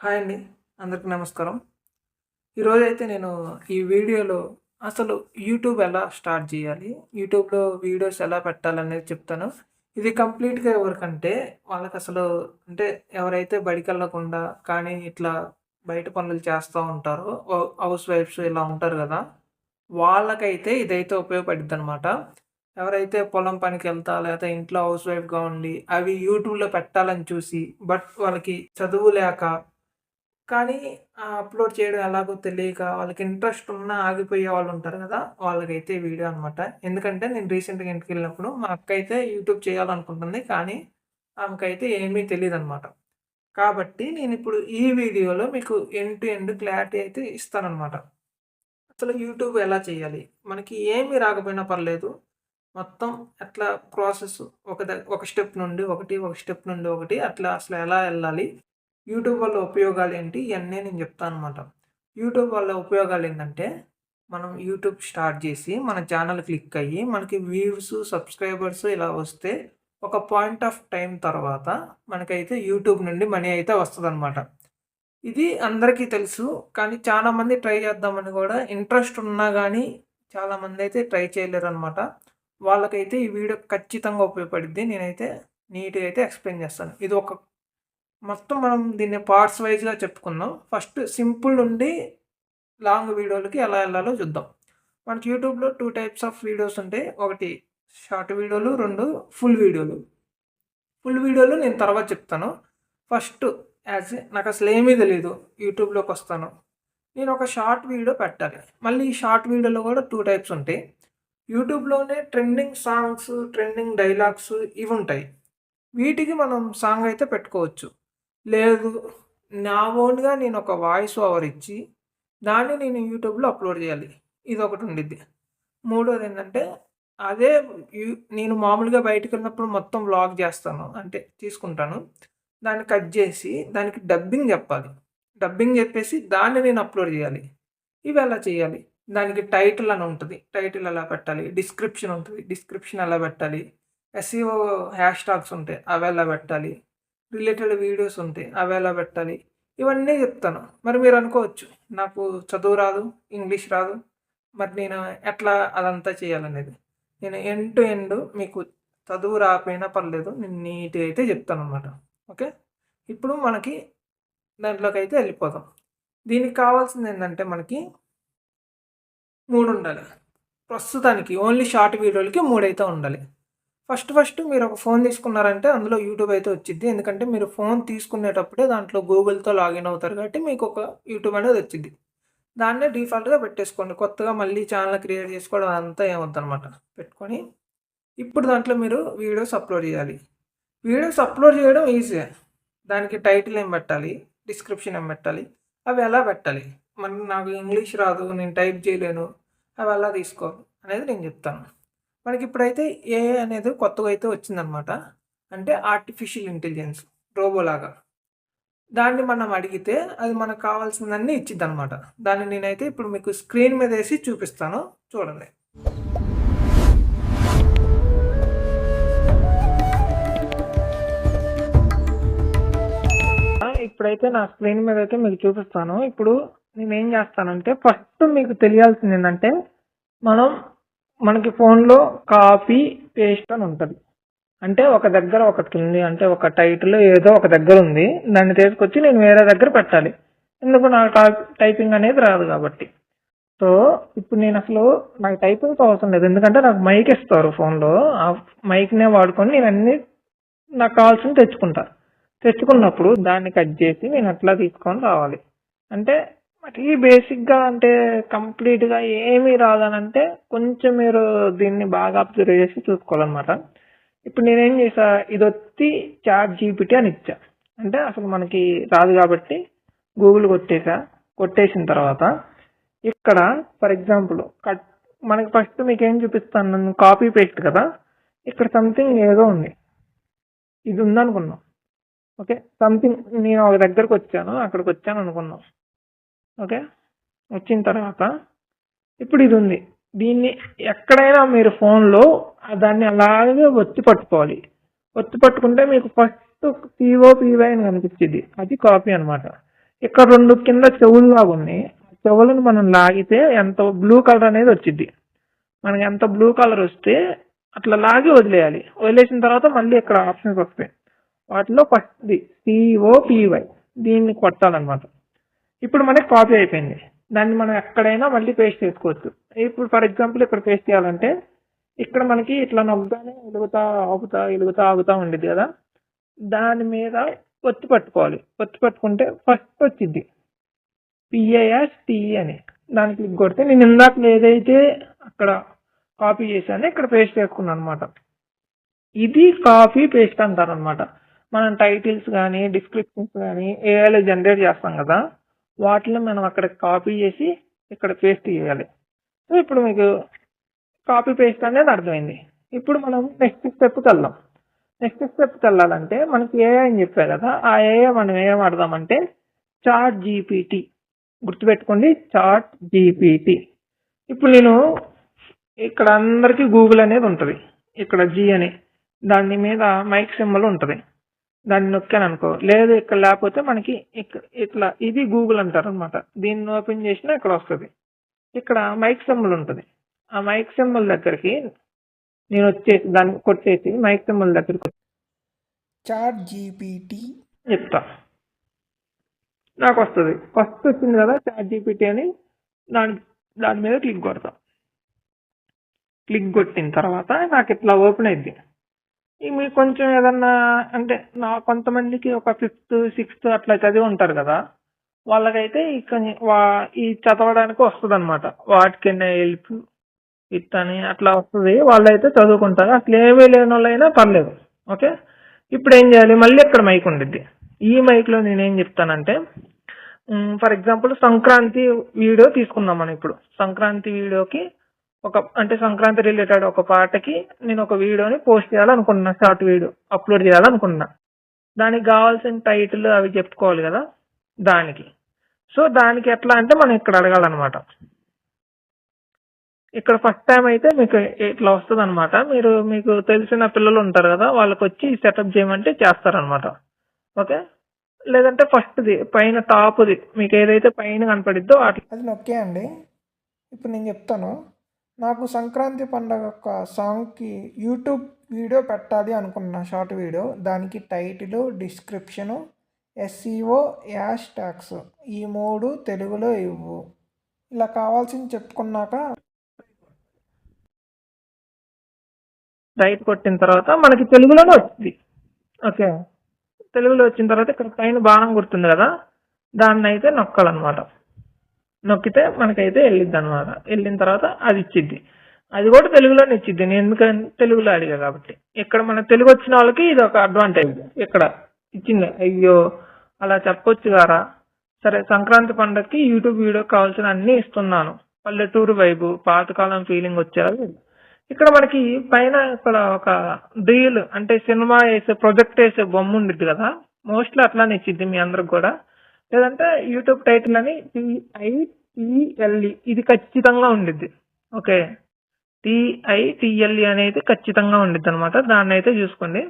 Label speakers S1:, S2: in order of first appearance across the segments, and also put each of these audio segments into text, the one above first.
S1: Hi అండి అందరికీ నమస్కారం. ఈరోజు అయితే నేను ఈ వీడియోలో అసలు యూట్యూబ్ ఎలా స్టార్ట్ చేయాలి యూట్యూబ్లో వీడియోస్ ఎలా పెట్టాలనేది చెప్తాను. ఇది కంప్లీట్గా ఎవరికంటే వాళ్ళకి అసలు అంటే ఎవరైతే బడికి వెళ్ళకుండా కానీ ఇట్లా బయట పనులు చేస్తూ ఉంటారో హౌస్ వైఫ్స్ ఇలా ఉంటారు కదా వాళ్ళకైతే ఇదైతే ఉపయోగపడుద్ది అనమాట ఎవరైతే పొలం పనికి వెళ్తా లేకపోతే ఇంట్లో హౌస్ వైఫ్గా ఉండి అవి యూట్యూబ్లో పెట్టాలని చూసి బట్ వాళ్ళకి చదువు లేక కానీ అప్లోడ్ చేయడం ఎలాగో తెలియక వాళ్ళకి ఇంట్రెస్ట్ ఉన్న ఆగిపోయే వాళ్ళు ఉంటారు కదా! వాళ్ళకైతే వీడియో అనమాట ఎందుకంటే నేను రీసెంట్గా ఇంటికి వెళ్ళినప్పుడు మా అక్క అయితే యూట్యూబ్ చేయాలనుకుంటుంది కానీ ఆమెకైతే ఏమీ తెలియదు అనమాట కాబట్టి నేను ఇప్పుడు ఈ వీడియోలో మీకు ఎండ్ టు ఎండ్ క్లారిటీ అయితే ఇస్తానమాట అసలు యూట్యూబ్ ఎలా చేయాలి? మనకి ఏమీ రాకపోయినా పర్లేదు. మొత్తం అట్లా ప్రాసెస్ ఒక ఒక స్టెప్ నుండి ఒకటి ఒక స్టెప్ నుండి ఒకటి అట్లా అసలు ఎలా వెళ్ళాలి? యూట్యూబ్ వల్ల ఉపయోగాలు ఏంటి ఇవన్నీ నేను చెప్తాను అనమాట యూట్యూబ్ వల్ల ఉపయోగాలు ఏంటంటే మనం యూట్యూబ్ స్టార్ట్ చేసి మన ఛానల్ క్లిక్ అయ్యి మనకి వ్యూస్ సబ్స్క్రైబర్స్ ఇలా వస్తే ఒక పాయింట్ ఆఫ్ టైం తర్వాత మనకైతే యూట్యూబ్ నుండి మనీ అయితే వస్తుంది అనమాట ఇది అందరికీ తెలుసు కానీ చాలామంది ట్రై చేద్దామని కూడా ఇంట్రెస్ట్ ఉన్నా కానీ చాలామంది అయితే ట్రై చేయలేరు అనమాట వాళ్ళకైతే ఈ వీడియో ఖచ్చితంగా ఉపయోగపడుద్ది. నేనైతే నీట్గా అయితే ఎక్స్ప్లెయిన్ చేస్తాను. ఇది ఒక మొత్తం మనం దీన్ని పార్ట్స్ వైజ్గా చెప్పుకుందాం. ఫస్ట్ సింపుల్ నుండి లాంగ్ వీడియోలకి ఎలా వెళ్ళాలో చూద్దాం. మనకి యూట్యూబ్లో టూ టైప్స్ ఆఫ్ వీడియోస్ ఉంటాయి. ఒకటి షార్ట్ వీడియోలు రెండు ఫుల్ వీడియోలు. ఫుల్ వీడియోలు నేను తర్వాత చెప్తాను. ఫస్ట్ యాజ్ నాకు అసలు ఏమీ తెలియదు యూట్యూబ్లోకి వస్తాను. నేను ఒక షార్ట్ వీడియో పెట్టాలి. మళ్ళీ ఈ షార్ట్ వీడియోలో కూడా టూ టైప్స్ ఉంటాయి. యూట్యూబ్లోనే ట్రెండింగ్ సాంగ్స్ ట్రెండింగ్ డైలాగ్స్ ఇవి ఉంటాయి. వీటికి మనం సాంగ్ అయితే పెట్టుకోవచ్చు. లేదు. నా ఓన్గా నేను ఒక వాయిస్ ఓవర్ ఇచ్చి దాన్ని నేను యూట్యూబ్లో అప్లోడ్ చేయాలి. ఇది ఒకటి ఉండిద్ది. మూడోది ఏంటంటే అదే నేను మామూలుగా బయటకు వెళ్ళినప్పుడు మొత్తం వ్లాగ్ చేస్తాను. అంటే తీసుకుంటాను. దాన్ని కట్ చేసి దానికి డబ్బింగ్ చెప్పాలి. డబ్బింగ్ చెప్పేసి దాన్ని నేను అప్లోడ్ చేయాలి. ఇవి ఎలా చేయాలి? దానికి టైటిల్ అని ఉంటుంది. టైటిల్ ఎలా పెట్టాలి? డిస్క్రిప్షన్ ఉంటుంది. డిస్క్రిప్షన్ ఎలా పెట్టాలి? ఎస్ఈఓ హ్యాష్ టాగ్స్ ఉంటాయి. అవి ఎలా పెట్టాలి? రిలేటెడ్ వీడియోస్ ఉంటాయి అవి ఎలా పెట్టాలి? ఇవన్నీ చెప్తాను. మరి మీరు అనుకోవచ్చు నాకు చదువు రాదు ఇంగ్లీష్ రాదు మరి నేను ఎట్లా అదంతా చేయాలనేది? నేను ఎండ్ టు ఎండ్ మీకు చదువు రాకపోయినా పర్లేదు నేను నీట్గా అయితే చెప్తాను అనమాట ఓకే? ఇప్పుడు మనకి దాంట్లోకి అయితే వెళ్ళిపోదాం. దీనికి కావాల్సింది ఏంటంటే మనకి మూడు ఉండాలి. ప్రస్తుతానికి ఓన్లీ షార్ట్ వీడియోలకి మూడైతే ఉండాలి. ఫస్ట్ ఫస్ట్ మీరు ఒక ఫోన్ తీసుకున్నారంటే అందులో యూట్యూబ్ అయితే వచ్చింది ఎందుకంటే మీరు ఫోన్ తీసుకునేటప్పుడే దాంట్లో గూగుల్తో లాగిన్ అవుతారు కాబట్టి మీకు ఒక యూట్యూబ్ అనేది వచ్చింది దాన్నే డిఫాల్ట్గా పెట్టేసుకోండి. కొత్తగా మళ్ళీ ఛానల్ క్రియేట్ చేసుకోవడం అంతా ఏమవుతుందన్నమాట పెట్టుకొని ఇప్పుడు దాంట్లో మీరు వీడియోస్ అప్లోడ్ చేయాలి. వీడియోస్ అప్లోడ్ చేయడం ఈజీ. దానికి టైటిల్ ఏం పెట్టాలి? డిస్క్రిప్షన్ ఏం పెట్టాలి? అవి ఎలా పెట్టాలి? మరి నాకు ఇంగ్లీష్ రాదు నేను టైప్ చేయలేను. అవి ఎలా తీసుకోవాలి అనేది నేను చెప్తాను. మనకి ఇప్పుడైతే ఏఐ అనేది కొత్తగా అయితే వచ్చిందనమాట. అంటే ఆర్టిఫిషియల్ ఇంటెలిజెన్స్ రోబోలాగా దాన్ని మనం అడిగితే అది మనకు కావాల్సిందన్నీ ఇచ్చిద్ది అనమాట దాన్ని నేనైతే ఇప్పుడు మీకు స్క్రీన్ మీద వేసి చూపిస్తాను. చూడండి. ఇప్పుడైతే నా స్క్రీన్ మీద అయితే మీకు చూపిస్తాను. ఇప్పుడు నేను ఏం చేస్తానంటే ఫస్ట్ మీకు తెలియాల్సింది ఏంటంటే మనం మనకి ఫోన్లో కాపీ పేస్ట్ అని ఉంటుంది. అంటే ఒక దగ్గర ఒకటి ఉంది అంటే ఒక టైటిల్ ఏదో ఒక దగ్గర ఉంది. దాన్ని తీసుకొచ్చి నేను వేరే దగ్గర పెట్టాలి. ఎందుకు నాకు టైపింగ్ అనేది రాదు కాబట్టి. సో ఇప్పుడు నేను అసలు నాకు టైపింగ్ అవసరం లేదు. ఎందుకంటే నాకు మైక్ ఇస్తారు ఫోన్లో. ఆ మైక్నే వాడుకొని నేను అన్ని నాకు కావాల్సింది తెచ్చుకుంటా. తెచ్చుకున్నప్పుడు దాన్ని కట్ చేసి నేను అట్లా తీసుకొని రావాలి. అంటే మరీ బేసిక్గా అంటే కంప్లీట్గా ఏమీ రాదనంటే కొంచెం మీరు దీన్ని బాగా అబ్జర్వ్ చేసి చూసుకోవాలన్నమాట. ఇప్పుడు నేనేం చేసా ఇది వచ్చి చాట్ జీపీటీ అని ఇచ్చా. అంటే అసలు మనకి రాదు కాబట్టి గూగుల్ కొట్టేసా కొట్టేసిన తర్వాత ఇక్కడ ఫర్ ఎగ్జాంపుల్ కట్ మనకి ఫస్ట్ మీకు ఏం చూపిస్తాను? నన్ను కాపీ పేస్ట్ కదా. ఇక్కడ సంథింగ్ ఏదో ఉంది. ఇది ఉందనుకున్నాం. ఓకే సంథింగ్ నేను ఒక దగ్గరకు వచ్చాను అక్కడికి వచ్చాను అనుకున్నాం ఓకే? వచ్చిన తర్వాత ఇప్పుడు ఇది ఉంది. దీన్ని ఎక్కడైనా మీరు ఫోన్లో దాన్ని అలాగే ఒత్తి పట్టుకోవాలి. ఒత్తి పట్టుకుంటే మీకు ఫస్ట్ సిఓ పీవై అని కనిపించింది. అది కాపీ అనమాట ఇక్కడ రెండు కింద చెవులు లాగా ఉన్నాయి చెవులను మనం లాగితే ఎంత బ్లూ కలర్ అనేది వచ్చింది మనకి ఎంత బ్లూ కలర్ వస్తే అట్లా లాగి వదిలేయాలి. వదిలేసిన తర్వాత మళ్ళీ ఇక్కడ ఆప్షన్స్ వస్తాయి. వాటిలో ఫస్ట్ది సిఓపివై దీన్ని కొట్టాలన్నమాట. ఇప్పుడు మనకి కాపీ అయిపోయింది. దాన్ని మనం ఎక్కడైనా మళ్ళీ పేస్ట్ చేసుకోవచ్చు. ఇప్పుడు ఫర్ ఎగ్జాంపుల్ ఇక్కడ పేస్ట్ చేయాలంటే ఇక్కడ మనకి ఇట్లా నవ్వుతానే ఇలుగుతా ఆగుతా ఇలుగుతా ఆగుతా ఉండేది కదా. దాని మీద ఒత్తి పట్టుకోవాలి. ఒత్తి పట్టుకుంటే ఫస్ట్ వచ్చింది పిఏఎస్ టిఈ అని. దాన్ని క్లిక్ కొడితే నేను ఇందాక ఏదైతే అక్కడ కాపీ చేశానో ఇక్కడ పేస్ట్ చేసుకున్నాను అనమాట ఇది కాపీ పేస్ట్ అంటారు అనమాట మనం టైటిల్స్ కానీ డిస్క్రిప్షన్స్ కానీ ఏఐలో జనరేట్ చేస్తాం కదా. వాటిని మనం అక్కడ కాపీ చేసి ఇక్కడ పేస్ట్ చేయాలి. సో ఇప్పుడు మీకు కాపీ పేస్ట్ అనేది అర్థమైంది. ఇప్పుడు మనం నెక్స్ట్ స్టెప్కి వెళ్దాం. నెక్స్ట్ స్టెప్కి వెళ్ళాలంటే మనకి ఏఐ అని చెప్పా కదా ఆ ఏఐ మనం ఏం వాడదామంటే చాట్ జీపీటీ గుర్తుపెట్టుకోండి చాట్ జీపీటీ ఇప్పుడు నేను ఇక్కడ అందరికీ గూగుల్ అనేది ఉంటుంది. ఇక్కడ జీ అని. దాని మీద మైక్ సింబల్ ఉంటుంది. దాన్ని నొక్కాను అనుకో. లేదు ఇక్కడ లేకపోతే మనకి ఇక్కడ ఇట్లా ఇది గూగుల్ అంటారు అనమాట దీన్ని ఓపెన్ చేసినా ఇక్కడ వస్తుంది. ఇక్కడ మైక్ సింబల్ ఉంటుంది. ఆ మైక్ సింబల్ దగ్గరికి నేను వచ్చేసి దాన్ని కొట్టేసి మైక్ సింబల్ దగ్గరికి
S2: చాట్ జీపీటీ.
S1: చెప్తా. నాకు వస్తుంది. ఫస్ట్ వచ్చింది కదా చాట్ జీపీటీ అని దాని దాని మీద క్లిక్ కొడతా. క్లిక్ కొట్టిన తర్వాత నాకు ఇట్లా ఓపెన్ అయింది మీకు కొంచెం ఏదన్నా అంటే నా కొంతమందికి ఒక ఫిఫ్త్ సిక్స్త్ అట్లా చదివి ఉంటారు కదా వాళ్ళకైతే ఈ కొన్ని- వా- ఈ చదవడానికి వస్తుంది అనమాట వాటికి హెల్ప్ ఇట్ అని అట్లా వస్తుంది. వాళ్ళైతే చదువుకుంటారు. అట్లా ఏమీ లేని వాళ్ళైనా పర్లేదు. ఓకే? ఇప్పుడు ఏం చేయాలి? మళ్ళీ ఇక్కడ మైక్ ఉండిద్ది? ఈ మైక్లో నేనేం చెప్తానంటే ఫర్ ఎగ్జాంపుల్ సంక్రాంతి వీడియో తీసుకుందాం మనం ఇప్పుడు. సంక్రాంతి వీడియోకి ఒక అంటే సంక్రాంతి రిలేటెడ్ ఒక పాటకి నేను ఒక వీడియోని పోస్ట్ చేయాలనుకుంటున్నా షార్ట్ వీడియో అప్లోడ్ చేయాలనుకుంటున్నా దానికి కావాల్సిన టైటిల్ అవి చెప్పుకోవాలి కదా దానికి. సో దానికి ఎట్లా అంటే మనం ఇక్కడ అడగాలన్నమాట. ఇక్కడ ఫస్ట్ టైం అయితే మీకు ఇట్లా వస్తుంది అనమాట మీరు మీకు తెలిసిన పిల్లలు ఉంటారు కదా వాళ్ళకి వచ్చి సెటప్ చేయమంటే చేస్తారనమాట ఓకే? లేదంటే ఫస్ట్ది పైన టాప్ది మీకు ఏదైతే పైన కనపడిద్దో అట్లా
S2: అది నొక్కేయండి. ఇప్పుడు నేను చెప్తాను. నాకు సంక్రాంతి పండగ యొక్క సాంగ్కి యూట్యూబ్ వీడియో పెట్టాలి అనుకున్నా షార్ట్ వీడియో దానికి title description SEO hashtags ఈ మూడు తెలుగులో ఇవ్వు. ఇలా కావాల్సింది చెప్పుకున్నాక
S1: రైట్ కొట్టిన తర్వాత మనకి తెలుగులోనే వచ్చింది ఓకే? తెలుగులో వచ్చిన తర్వాత ఇక్కడ పైన బాణం గుర్తుంది కదా? దాన్ని అయితే నొక్కాలన్నమాట. నొక్కితే మనకైతే వెళ్ళిద్ది అనమాట వెళ్ళిన తర్వాత అది ఇచ్చిద్ది. అది కూడా తెలుగులోనే ఇచ్చిద్ది. నేను ఎందుకంటే తెలుగులో అడిగా కాబట్టి. ఇక్కడ మన తెలుగు వచ్చిన వాళ్ళకి ఇది ఒక అడ్వాంటేజ్ ఇక్కడ ఇచ్చింది. అయ్యో అలా చెప్పొచ్చు గారా? సరే సంక్రాంతి పండగకి యూట్యూబ్ వీడియో కావాల్సిన అన్ని ఇస్తున్నాను. పల్లెటూరు వైపు పాతకాలం ఫీలింగ్ వచ్చేలా ఇక్కడ మనకి పైన ఇక్కడ ఒక రీల్ అంటే సినిమా వేసే ప్రొజెక్ట్ వేసే బొమ్మ ఉండిద్ది కదా? మోస్ట్లీ అట్లానే ఇచ్చిద్ది మీ అందరికి కూడా. లేదంటే యూట్యూబ్ టైటిల్ అని టిఐటిఎల్ఈ ఇది ఖచ్చితంగా ఉండిద్ది. ఓకే. టిఐటిఎల్ఈ అనేది ఖచ్చితంగా ఉండిద్ది అనమాట దాన్ని అయితే చూసుకోండి.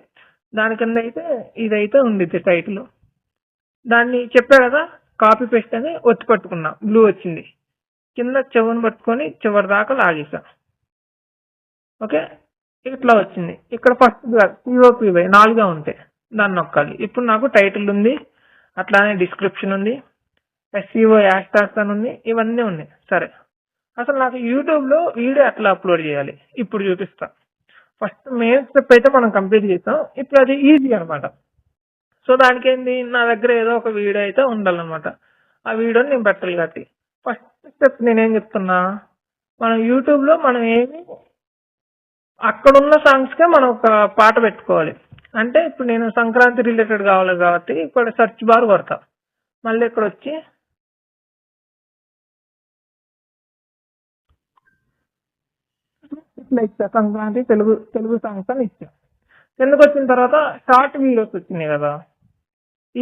S1: దాని కింద అయితే ఇదైతే ఉండిద్ది టైటిల్. దాన్ని చెప్పా కదా కాపీ పేస్ట్ అని ఒత్తి పట్టుకున్నా. బ్లూ వచ్చింది. కింద చెవును పట్టుకొని చివరి దాకా లాగేసా. ఓకే. ఇట్లా వచ్చింది. ఇక్కడ ఫస్ట్ సిఓపివై నాలుగా ఉంటాయి దాన్ని నొక్కాలి. ఇప్పుడు నాకు టైటిల్ ఉంది. అట్లానే డిస్క్రిప్షన్ ఉంది ఎస్సీఓ యాష్ టాక్స్ అని ఉంది ఇవన్నీ ఉన్నాయి. సరే. అసలు నాకు యూట్యూబ్లో వీడియో ఎట్లా అప్లోడ్ చేయాలి? ఇప్పుడు చూపిస్తా. ఫస్ట్ మెయిన్ స్టెప్ అయితే మనం కంప్లీట్ చేస్తాం. ఇప్పుడు అది ఈజీ అనమాట సో దానికి ఏంది నా దగ్గర ఏదో ఒక వీడియో అయితే ఉండాలన్నమాట. ఆ వీడియోని నేను పెట్టాలి కాబట్టి. ఫస్ట్ స్టెప్ నేనేం చెప్తున్నా? మనం యూట్యూబ్లో మనం ఏమి అక్కడున్న సాంగ్స్కే మనం ఒక పాట పెట్టుకోవాలి. అంటే ఇప్పుడు నేను సంక్రాంతి రిలేటెడ్ కావాలి కాబట్టి ఇక్కడ సెర్చ్ బార్ కొడతా. మళ్ళీ ఇక్కడ వచ్చి ఇట్లా ఇచ్చా సంక్రాంతి తెలుగు తెలుగు సాంగ్స్ అని ఇచ్చా. కిందకు వచ్చిన తర్వాత షార్ట్ వీడియోస్ వచ్చినాయి కదా.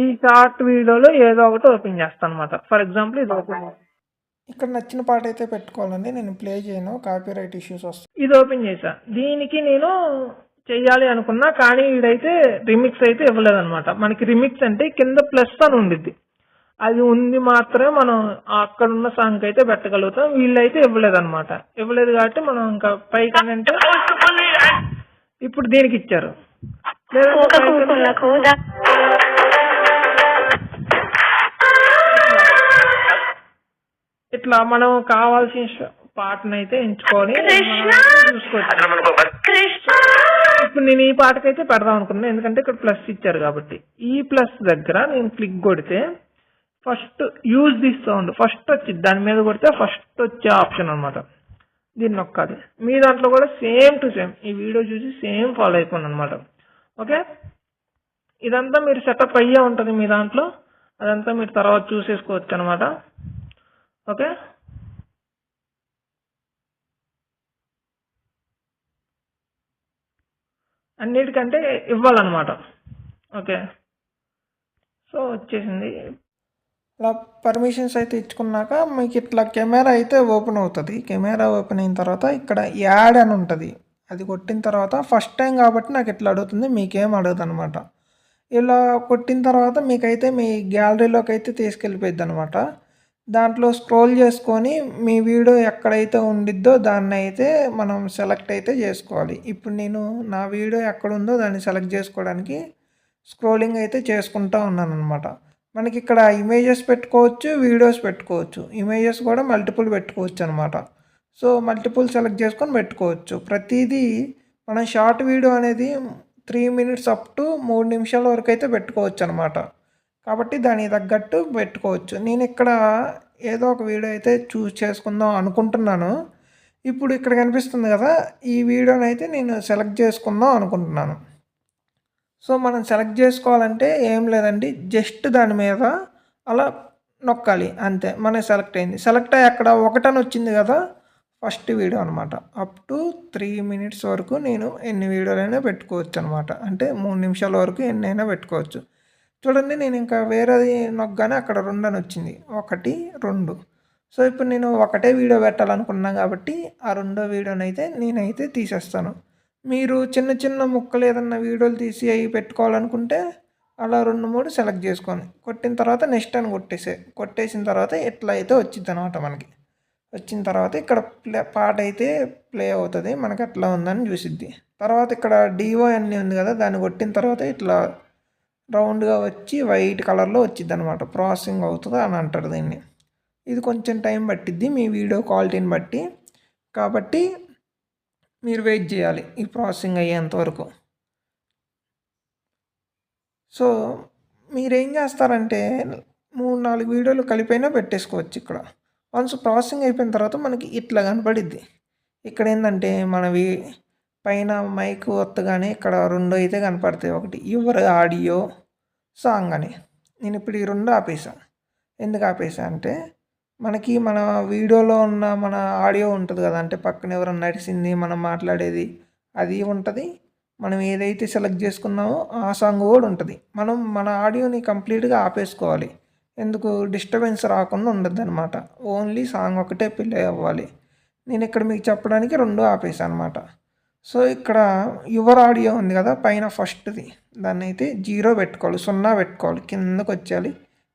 S1: ఈ షార్ట్ వీడియోలో ఏదో ఒకటి ఓపెన్ చేస్తాను అనమాట ఫర్ ఎగ్జాంపుల్ ఇది ఓపెన్
S2: ఇక్కడ నచ్చిన పాట అయితే పెట్టుకోవాలండి. నేను ప్లే చేయను. కాపీరైట్ ఇష్యూస్ వస్తాయి.
S1: ఇది ఓపెన్ చేశా. దీనికి నేను చెయ్యాలి అనుకున్నా కానీ వీడైతే రిమిక్స్ అయితే ఇవ్వలేదు అనమాట మనకి రిమిక్స్ అంటే కింద ప్లస్ అని ఉండిద్ది.
S3: అది ఉంది మాత్రమే మనం అక్కడ ఉన్న సాంగ్ అయితే పెట్టగలుగుతాం. వీళ్ళైతే ఇవ్వలేదు అనమాట ఇవ్వలేదు కాబట్టి మనం ఇంకా పైకి అంటే ఇప్పుడు దీనికి ఇచ్చారు. ఇట్లా మనం కావాల్సిన పాటనైతే ఎంచుకొని చూసుకోవచ్చు.
S4: కృష్ణ!
S3: ఇప్పుడు నేను ఈ పాటకైతే పెడదాం అనుకున్నాను ఎందుకంటే ఇక్కడ ప్లస్ ఇచ్చారు కాబట్టి. ఈ ప్లస్ దగ్గర నేను క్లిక్ కొడితే first use this sound first వచ్చింది దాని మీద కొడితే ఫస్ట్ వచ్చే ఆప్షన్ అన్నమాట. దీన్ని నొక్కాలి. మీ దాంట్లో కూడా సేమ్ టు సేమ్ ఈ వీడియో చూసి సేమ్ ఫాలో అయిపోండి అనమాట ఓకే ఇదంతా మీరు సెటప్ అయ్యే ఉంటుంది మీ దాంట్లో. అదంతా మీరు తర్వాత చూసేసుకోవచ్చు అనమాట ఓకే అన్నిటికంటే ఇవ్వాలన్నమాట. ఓకే. సో వచ్చేసింది.
S1: అలా పర్మిషన్స్ అయితే ఇచ్చుకున్నాక మీకు ఇట్లా కెమెరా అయితే ఓపెన్ అవుతుంది. కెమెరా ఓపెన్ అయిన తర్వాత ఇక్కడ యాడ్ అని ఉంటుంది. అది కొట్టిన తర్వాత ఫస్ట్ టైం కాబట్టి నాకు ఇట్లా అడుగుతుంది మీకేం అడగదు అనమాట ఇలా కొట్టిన తర్వాత మీకైతే మీ గ్యాలరీలోకి అయితే తీసుకెళ్ళిపోద్ది అనమాట దాంట్లో స్క్రోల్ చేసుకొని మీ వీడియో ఎక్కడైతే ఉండిద్దో దాన్ని అయితే మనం సెలెక్ట్ అయితే చేసుకోవాలి. ఇప్పుడు నేను నా వీడియో ఎక్కడ ఉందో దాన్ని సెలెక్ట్ చేసుకోవడానికి స్క్రోలింగ్ అయితే చేసుకుంటా ఉన్నాను అనమాట మనకి ఇక్కడ ఇమేజెస్ పెట్టుకోవచ్చు వీడియోస్ పెట్టుకోవచ్చు. ఇమేజెస్ కూడా మల్టిపుల్ పెట్టుకోవచ్చు అనమాట సో మల్టిపుల్ సెలెక్ట్ చేసుకొని పెట్టుకోవచ్చు. ప్రతిదీ మనం షార్ట్ వీడియో అనేది త్రీ మినిట్స్ అప్ టు మూడు నిమిషాల వరకు అయితే పెట్టుకోవచ్చు అనమాట కాబట్టి దానికి తగ్గట్టు పెట్టుకోవచ్చు. నేను ఇక్కడ ఏదో ఒక వీడియో అయితే చూస్ చేసుకుందాం అనుకుంటున్నాను. ఇప్పుడు ఇక్కడ కనిపిస్తుంది కదా ఈ వీడియోని అయితే నేను సెలెక్ట్ చేసుకుందాం అనుకుంటున్నాను. సో మనం సెలెక్ట్ చేసుకోవాలంటే ఏం లేదండి జస్ట్ దాని మీద అలా నొక్కాలి అంతే. మన సెలెక్ట్ అయింది. సెలెక్ట్ అయ్యి అక్కడ ఒకటని వచ్చింది కదా ఫస్ట్ వీడియో అనమాట అప్ టు త్రీ మినిట్స్ వరకు నేను ఎన్ని వీడియోలైనా పెట్టుకోవచ్చు అనమాట అంటే మూడు నిమిషాల వరకు ఎన్నైనా పెట్టుకోవచ్చు. చూడండి నేను ఇంకా వేరేది నొక్కగానే అక్కడ రెండు అని వచ్చింది ఒకటి రెండు. సో ఇప్పుడు నేను ఒకటే వీడియో పెట్టాలనుకున్నాను కాబట్టి ఆ రెండో వీడియోని అయితే నేనైతే తీసేస్తాను. మీరు చిన్న చిన్న ముక్కలు ఏదన్నా వీడియోలు తీసి అవి పెట్టుకోవాలనుకుంటే అలా రెండు మూడు సెలెక్ట్ చేసుకొని కొట్టిన తర్వాత నెక్స్ట్ అని కొట్టేసే కొట్టేసిన తర్వాత ఎట్లా అయితే వచ్చింది అనమాట మనకి. వచ్చిన తర్వాత ఇక్కడ ప్లే పాట అయితే ప్లే అవుతుంది మనకి అట్లా ఉందని చూసిద్ది. తర్వాత ఇక్కడ డిఓ అన్నీ ఉంది కదా దాన్ని కొట్టిన తర్వాత ఇట్లా రౌండ్గా వచ్చి వైట్ కలర్లో వచ్చింది అనమాట ప్రాసెసింగ్ అవుతుంది అని అంటారు దీన్ని. ఇది కొంచెం టైం పట్టిద్ది. మీ వీడియో క్వాలిటీని బట్టి. కాబట్టి మీరు వెయిట్ చేయాలి ఈ ప్రాసెసింగ్ అయ్యేంతవరకు సో మీరేం చేస్తారంటే మూడు నాలుగు వీడియోలు కలిపైనా పెట్టేసుకోవచ్చు ఇక్కడ. వన్స్ ప్రాసెసింగ్ అయిపోయిన తర్వాత మనకి ఇట్లా కనపడిద్ది. ఇక్కడ ఏంటంటే మనవి పైన మైక్ వత్తగానే ఇక్కడ రెండు అయితే కనపడతాయి. ఒకటి యువర్ ఆడియో సాంగ్ అని. నేను ఇప్పుడు ఈ రెండు ఆపేసా ఎందుకు ఆపేసా అంటే మనకి మన వీడియోలో ఉన్న మన ఆడియో ఉంటుంది కదా అంటే పక్కన ఎవరైనా నడిచింది మనం మాట్లాడేది అది ఉంటుంది. మనం ఏదైతే సెలెక్ట్ చేసుకున్నామో ఆ సాంగ్ కూడా ఉంటుంది. మనం మన ఆడియోని కంప్లీట్గా ఆపేసుకోవాలి. ఎందుకు? డిస్టర్బెన్స్ రాకుండా ఉండద్దు అనమాట ఓన్లీ సాంగ్ ఒకటే ప్లే అవ్వాలి. నేను ఇక్కడ మీకు చెప్పడానికి రెండు ఆపేసాను అనమాట సో ఇక్కడ యువర్ ఆడియో ఉంది కదా పైన ఫస్ట్ది. దాన్ని అయితే జీరో పెట్టుకోవాలి సున్నా పెట్టుకోవాలి కిందకు వచ్చేయాలి.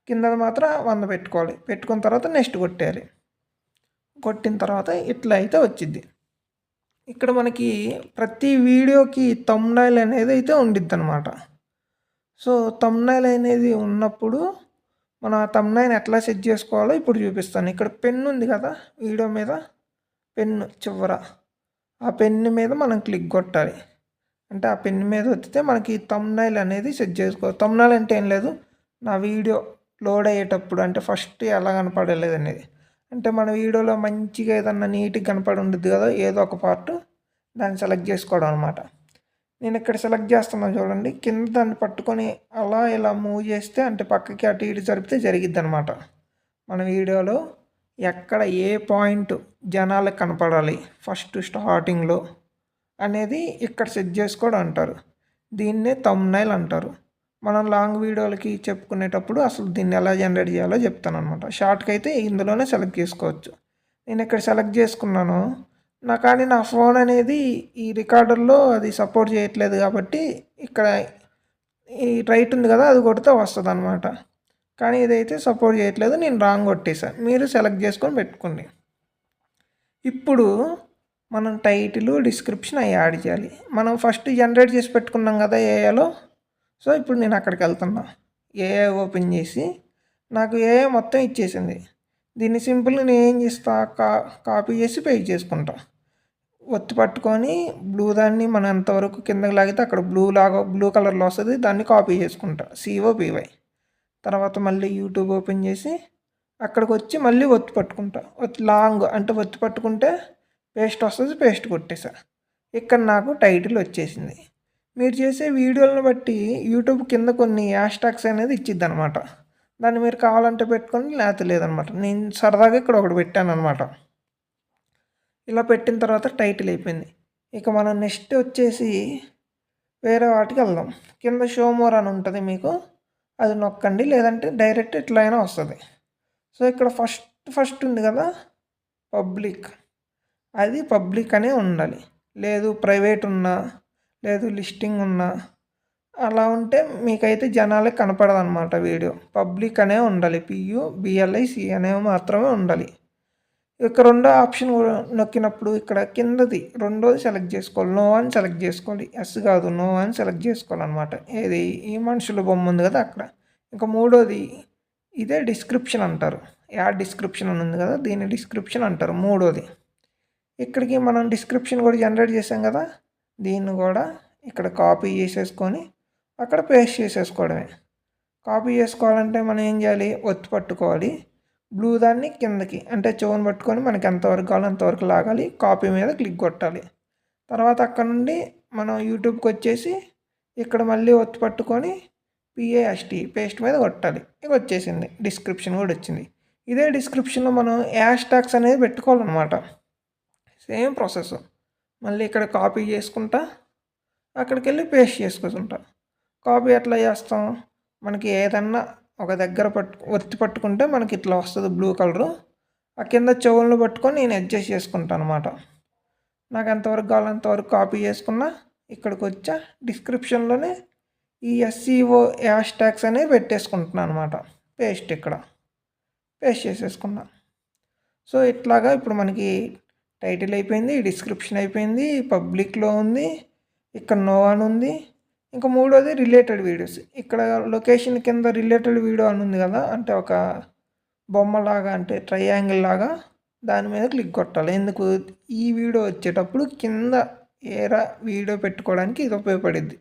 S1: కిందది మాత్రం వంద పెట్టుకోవాలి. పెట్టుకున్న తర్వాత నెక్స్ట్ కొట్టేయాలి. కొట్టిన తర్వాత ఇట్లా అయితే వచ్చింది ఇక్కడ మనకి ప్రతి వీడియోకి తమ్నైల్ అనేది అయితే ఉండిద్ది అనమాట సో తమ్నైల్ అనేది ఉన్నప్పుడు మన తమ్నైన్ ఎట్లా సెట్ చేసుకోవాలో ఇప్పుడు చూపిస్తాను. ఇక్కడ పెన్ ఉంది కదా వీడియో మీద. పెన్ను చివర. ఆ పెన్ను మీద మనం క్లిక్ కొట్టాలి. అంటే ఆ పెన్ మీద వచ్చితే మనకి తమ్నైల్ అనేది సెట్ చేసుకోవాలి తమ్నైల్ అంటే ఏం లేదు. నా వీడియో లోడ్ అయ్యేటప్పుడు అంటే ఫస్ట్ ఎలా కనపడలేదు అనేది. అంటే మన వీడియోలో మంచిగా ఏదన్నా నీట్గా కనపడి ఉండదు కదా ఏదో ఒక పార్ట్ దాన్ని సెలెక్ట్ చేసుకోవడం అనమాట నేను ఇక్కడ సెలెక్ట్ చేస్తున్నాను చూడండి. కింద దాన్ని పట్టుకొని అలా ఇలా మూవ్ చేస్తే అంటే పక్కకి అటు ఇటు జరిపితే జరిగిద్ది అనమాట మన వీడియోలో ఎక్కడ ఏ పాయింట్ జనాలకు కనపడాలి ఫస్ట్ స్టార్టింగ్లో అనేది ఇక్కడ సెట్ చేసుకోవడం అంటారు. దీన్నే తమ్నైల్ అంటారు. మనం లాంగ్ వీడియోలకి చెప్పుకునేటప్పుడు అసలు దీన్ని ఎలా జనరేట్ చేయాలో చెప్తాను అనమాట షార్ట్కి అయితే ఇందులోనే సెలెక్ట్ చేసుకోవచ్చు. నేను ఇక్కడ సెలెక్ట్ చేసుకున్నాను నా కానీ నా ఫోన్ అనేది ఈ రికార్డర్లో అది సపోర్ట్ చేయట్లేదు కాబట్టి ఇక్కడ ఈ రైట్ ఉంది కదా అది కొడితే వస్తుంది అనమాట కానీ ఇదైతే సపోర్ట్ చేయట్లేదు నేను రాంగ్ కొట్టేసాను మీరు సెలెక్ట్ చేసుకొని పెట్టుకోండి. ఇప్పుడు మనం టైటిల్ డిస్క్రిప్షన్ అవి యాడ్ చేయాలి. మనం ఫస్ట్ జనరేట్ చేసి పెట్టుకున్నాం కదా ఏఐలో సో ఇప్పుడు నేను అక్కడికి వెళ్తున్నా. ఏఐ ఓపెన్ చేసి నాకు ఏఐ మొత్తం ఇచ్చేసింది. దీన్ని సింపుల్ నేను ఏం చేస్తా? కా కాపీ చేసి పేస్ట్ చేసుకుంటా. ఒత్తి పట్టుకొని బ్లూ దాన్ని మనం ఎంతవరకు కిందకి లాగితే అక్కడ బ్లూ లాగా బ్లూ కలర్లో వస్తుంది దాన్ని కాపీ చేసుకుంటా. సిఓపివై తర్వాత మళ్ళీ యూట్యూబ్ ఓపెన్ చేసి అక్కడికి వచ్చి మళ్ళీ ఒత్తి పట్టుకుంటా. ఒత్తి లాంగ్ అంటే ఒత్తి పట్టుకుంటే పేస్ట్ వస్తుంది పేస్ట్ కొట్టేసా. ఇక్కడ నాకు టైటిల్ వచ్చేసింది. మీరు చేసే వీడియోలను బట్టి యూట్యూబ్ కింద కొన్ని హ్యాష్ ట్యాగ్స్ అనేది ఇచ్చిద్ది అనమాట దాన్ని మీరు కావాలంటే పెట్టుకొని లేకపోతే లేదనమాట. నేను సరదాగా ఇక్కడ ఒకటి పెట్టాను అనమాట ఇలా పెట్టిన తర్వాత టైటిల్ అయిపోయింది. ఇక మనం నెక్స్ట్ వచ్చేసి వేరే వాటికి వెళ్దాం. కింద షో మోర్ అని ఉంటుంది మీకు. అది నొక్కండి లేదంటే డైరెక్ట్ ఇట్లా అయినా వస్తుంది. సో ఇక్కడ ఫస్ట్ ఫస్ట్ ఉంది కదా పబ్లిక్. అది పబ్లిక్ అనే ఉండాలి. లేదు ప్రైవేట్ ఉన్నా లేదు లిస్టింగ్ ఉన్నా అలా ఉంటే మీకైతే జనాలకు కనపడదు అనమాట వీడియో. పబ్లిక్ అనే ఉండాలి. పియు బిఎల్ఐ సి అనేవి మాత్రమే ఉండాలి. ఇక రెండో ఆప్షన్ కూడా నొక్కినప్పుడు ఇక్కడ కిందది రెండోది సెలెక్ట్ చేసుకోవాలి. నో అని సెలెక్ట్ చేసుకోవాలి ఎస్ కాదు నో అని సెలెక్ట్ చేసుకోవాలన్నమాట. ఏది? ఈ మనుషుల బొమ్మ ఉంది కదా అక్కడ. ఇంకా మూడోది ఇదే డిస్క్రిప్షన్ అంటారు. యాడ్ డిస్క్రిప్షన్ అని ఉంది కదా దీన్ని డిస్క్రిప్షన్ అంటారు మూడోది. ఇక్కడికి మనం డిస్క్రిప్షన్ కూడా జనరేట్ చేసాం కదా దీన్ని కూడా ఇక్కడ కాపీ చేసేసుకొని అక్కడ పేస్ట్ చేసేసుకోవడమే. కాపీ చేసుకోవాలంటే మనం ఏం చేయాలి? ఒత్తి పట్టుకోవాలి. బ్లూ దాన్ని కిందకి అంటే చెవును పట్టుకొని మనకి ఎంతవరకు కావాలో అంతవరకు లాగాలి. కాపీ మీద క్లిక్ కొట్టాలి. తర్వాత అక్కడ నుండి మనం యూట్యూబ్కి వచ్చేసి ఇక్కడ మళ్ళీ ఒత్తి పట్టుకొని పిఏఎస్టి పేస్ట్ మీద కొట్టాలి. ఇక వచ్చేసింది. డిస్క్రిప్షన్ కూడా వచ్చింది. ఇదే డిస్క్రిప్షన్లో మనం యాష్ ట్యాక్స్ అనేది పెట్టుకోవాలన్నమాట. సేమ్ ప్రాసెస్ మళ్ళీ ఇక్కడ కాపీ చేసుకుంటా అక్కడికి వెళ్ళి పేస్ట్ చేసుకుంటా. కాపీ ఎట్లా చేస్తాం? మనకి ఏదన్నా ఒక దగ్గర పట్టు ఒత్తి పట్టుకుంటే మనకి ఇట్లా వస్తుంది బ్లూ కలరు ఆ కింద చెవులను పట్టుకొని నేను అడ్జస్ట్ చేసుకుంటాను అనమాట నాకు ఎంతవరకు కావాలంతవరకు కాపీ చేసుకున్నా ఇక్కడికి వచ్చా డిస్క్రిప్షన్లోనే ఈ ఎస్సీఓ యాష్ ట్యాగ్స్ అనేవి పెట్టేసుకుంటున్నాను అనమాట పేస్ట్ ఇక్కడ. పేస్ట్ చేసేసుకున్నా. సో ఇట్లాగా ఇప్పుడు మనకి టైటిల్ అయిపోయింది డిస్క్రిప్షన్ అయిపోయింది పబ్లిక్లో ఉంది ఇక్కడ నో అని ఉంది. ఇంకా మూడోది రిలేటెడ్ వీడియోస్ ఇక్కడ లొకేషన్ కింద రిలేటెడ్ వీడియో అని ఉంది కదా అంటే ఒక బొమ్మలాగా అంటే ట్రయాంగిల్ లాగా దాని మీద క్లిక్ కొట్టాలి. ఎందుకు? ఈ వీడియో వచ్చేటప్పుడు కింద ఏరా వీడియో పెట్టుకోవడానికి ఇది ఉపయోగపడుద్ది.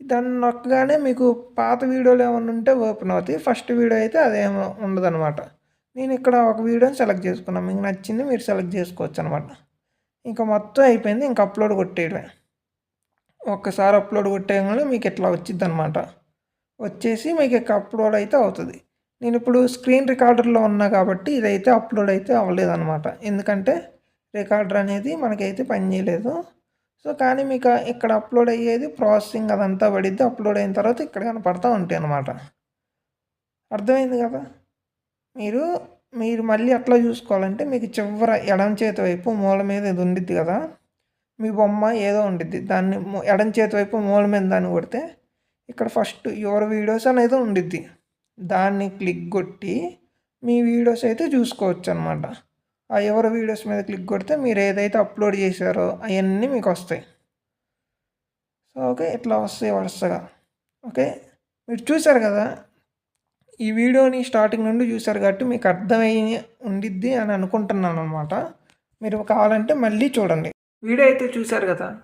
S1: దాన్ని నొక్కగానే మీకు పాత వీడియోలు ఏమైనా ఉంటే ఓపెన్ అవుతాయి. ఫస్ట్ వీడియో అయితే అదేమో ఉండదన్నమాట. నేను ఇక్కడ ఒక వీడియోని సెలెక్ట్ చేసుకున్నాను. మీకు నచ్చింది మీరు సెలెక్ట్ చేసుకోవచ్చు అనమాట ఇంకా మొత్తం అయిపోయింది. ఇంకా అప్లోడ్ కొట్టేయడమే. ఒక్కసారి అప్లోడ్ కొట్టేయగానే మీకు ఇట్లా వచ్చింది అనమాట వచ్చేసి మీకు ఇక అప్లోడ్ అయితే అవుతుంది. నేను ఇప్పుడు స్క్రీన్ రికార్డర్లో ఉన్నా కాబట్టి ఇదైతే అప్లోడ్ అయితే అవ్వలేదన్నమాట. ఎందుకంటే రికార్డర్ అనేది మనకైతే పనిచేయలేదు సో కానీ మీకు ఇక్కడ అప్లోడ్ అయ్యేది ప్రాసెసింగ్ అదంతా పడిద్ది అప్లోడ్ అయిన తర్వాత ఇక్కడ కనపడతా ఉంటాయి అనమాట అర్థమైంది కదా? మీరు మీరు మళ్ళీ అట్లా చూసుకోవాలంటే మీకు చివర ఎడం చేతి వైపు మూల మీద ఇది ఉండిద్ది కదా? మీ బొమ్మ ఏదో ఉండిద్ది. దాన్ని ఎడం చేతి వైపు మూల మీద దాన్ని కొడితే ఇక్కడ ఫస్ట్ యువర్ వీడియోస్ అనేది ఉండిద్ది. దాన్ని క్లిక్ కొట్టి మీ వీడియోస్ అయితే చూసుకోవచ్చు అనమాట ఆ ఎవరి వీడియోస్ మీద క్లిక్ కొడితే మీరు ఏదైతే అప్లోడ్ చేశారో అవన్నీ మీకు వస్తాయి. సో ఓకే ఇట్లా వస్తాయి వరుసగా. ఓకే మీరు చూసారు కదా? ఈ వీడియోని స్టార్టింగ్ నుండి చూసారు కాబట్టి మీకు అర్థమయ్యి ఉండిద్ది అని అనుకుంటున్నాను అనమాట మీరు కావాలంటే మళ్ళీ చూడండి.
S5: వీడియో అయితే చూశారు కదా?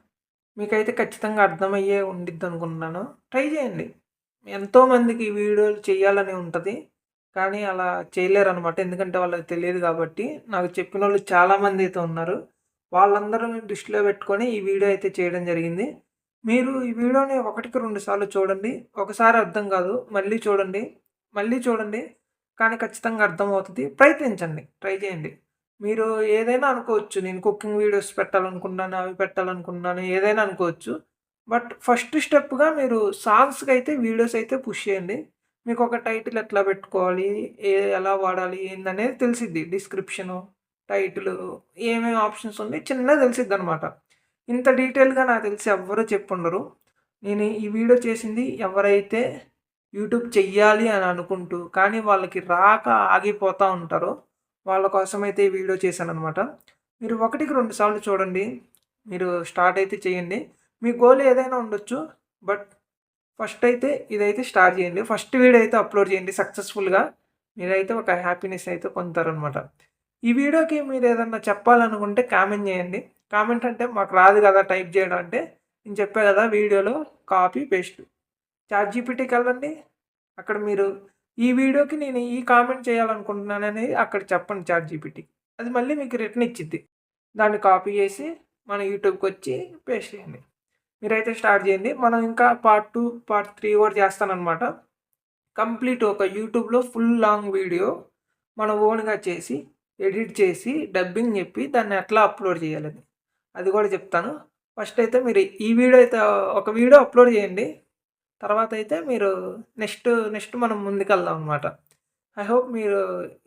S5: మీకైతే ఖచ్చితంగా అర్థమయ్యే ఉండిద్ది అనుకుంటున్నాను. ట్రై చేయండి. ఎంతోమందికి వీడియోలు చేయాలని ఉంటుంది. కానీ అలా చేయలేరు అనమాట ఎందుకంటే వాళ్ళకి తెలియదు కాబట్టి. నాకు చెప్పిన వాళ్ళు చాలామంది అయితే ఉన్నారు. వాళ్ళందరూ దృష్టిలో పెట్టుకొని ఈ వీడియో అయితే చేయడం జరిగింది. మీరు ఈ వీడియోని ఒకటికి రెండు సార్లు చూడండి. ఒకసారి అర్థం కాదు. మళ్ళీ చూడండి. మళ్ళీ చూడండి. కానీ ఖచ్చితంగా అర్థమవుతుంది. ప్రయత్నించండి. ట్రై చేయండి. మీరు ఏదైనా అనుకోవచ్చు. నేను కుకింగ్ వీడియోస్ పెట్టాలనుకున్నాను అవి పెట్టాలనుకున్నాను ఏదైనా అనుకోవచ్చు. బట్ ఫస్ట్ స్టెప్గా మీరు సాంగ్స్కి అయితే వీడియోస్ అయితే పుష్ చేయండి. మీకు ఒక టైటిల్ ఎట్లా పెట్టుకోవాలి ఏ ఎలా వాడాలి ఏందనేది తెలిసిద్ది. డిస్క్రిప్షను టైటిల్ ఏమేమి ఆప్షన్స్ ఉంది చిన్నగా తెలిసిద్ది అనమాట ఇంత డీటెయిల్గా నాకు తెలిసి ఎవ్వరూ చెప్పుండరు. నేను ఈ వీడియో చేసింది ఎవరైతే
S1: యూట్యూబ్ చెయ్యాలి అని అనుకుంటూ కానీ వాళ్ళకి రాక ఆగిపోతూ ఉంటారో వాళ్ళ కోసమైతే ఈ వీడియో చేశాననమాట మీరు ఒకటికి రెండు సార్లు చూడండి. మీరు స్టార్ట్ అయితే చేయండి. మీ గోల్ ఏదైనా ఉండొచ్చు బట్ ఫస్ట్ అయితే ఇదైతే స్టార్ట్ చేయండి. ఫస్ట్ వీడియో అయితే అప్లోడ్ చేయండి సక్సెస్ఫుల్గా. మీరైతే ఒక హ్యాపీనెస్ అయితే పొందుతారనమాట ఈ వీడియోకి మీరు ఏదన్నా చెప్పాలనుకుంటే కామెంట్ చేయండి. కామెంట్ అంటే మాకు రాదు కదా టైప్ చేయడం అంటే. నేను చెప్పే కదా వీడియోలో కాపీ పేస్ట్. చాట్ జీపీటీకి వెళ్ళండి. అక్కడ మీరు ఈ వీడియోకి నేను ఈ కామెంట్ చేయాలనుకుంటున్నానని అక్కడ చెప్పండి చాట్ జీపీటీ. అది మళ్ళీ మీకు రిటర్న్ ఇచ్చిద్ది. దాన్ని కాపీ చేసి మన యూట్యూబ్కి వచ్చి పేస్ట్ చేయండి. మీరైతే స్టార్ట్ చేయండి. మనం ఇంకా పార్ట్ టూ పార్ట్ త్రీ కూడా చేస్తానన్నమాట. కంప్లీట్ ఒక యూట్యూబ్లో ఫుల్ లాంగ్ వీడియో మనం ఓన్గా చేసి ఎడిట్ చేసి డబ్బింగ్ చెప్పి దాన్ని ఎట్లా అప్లోడ్ చేయాలని అది కూడా చెప్తాను. ఫస్ట్ అయితే మీరు ఈ వీడియో అయితే ఒక వీడియో అప్లోడ్ చేయండి. తర్వాత అయితే మీరు నెక్స్ట్ నెక్స్ట్ మనం ముందుకెళ్దాం అనమాట ఐ హోప్ మీరు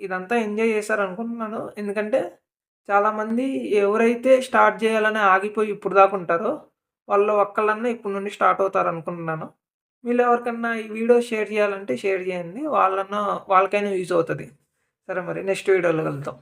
S1: ఇదంతా ఎంజాయ్ చేశారనుకుంటున్నాను. ఎందుకంటే చాలామంది ఎవరైతే స్టార్ట్ చేయాలని ఆగిపోయి ఇప్పుడు దాకా ఉంటారో వాళ్ళు ఒక్కళ్ళన్నా ఇప్పుడు నుండి స్టార్ట్ అవుతారు అనుకుంటున్నాను మీరు ఎవరికన్నా ఈ వీడియో షేర్ చేయాలంటే షేర్ చేయండి. వాళ్ళన్నా వాళ్ళకైనా యూజ్ అవుతుంది. సరే మరి నెక్స్ట్ వీడియోలో వెళ్తాం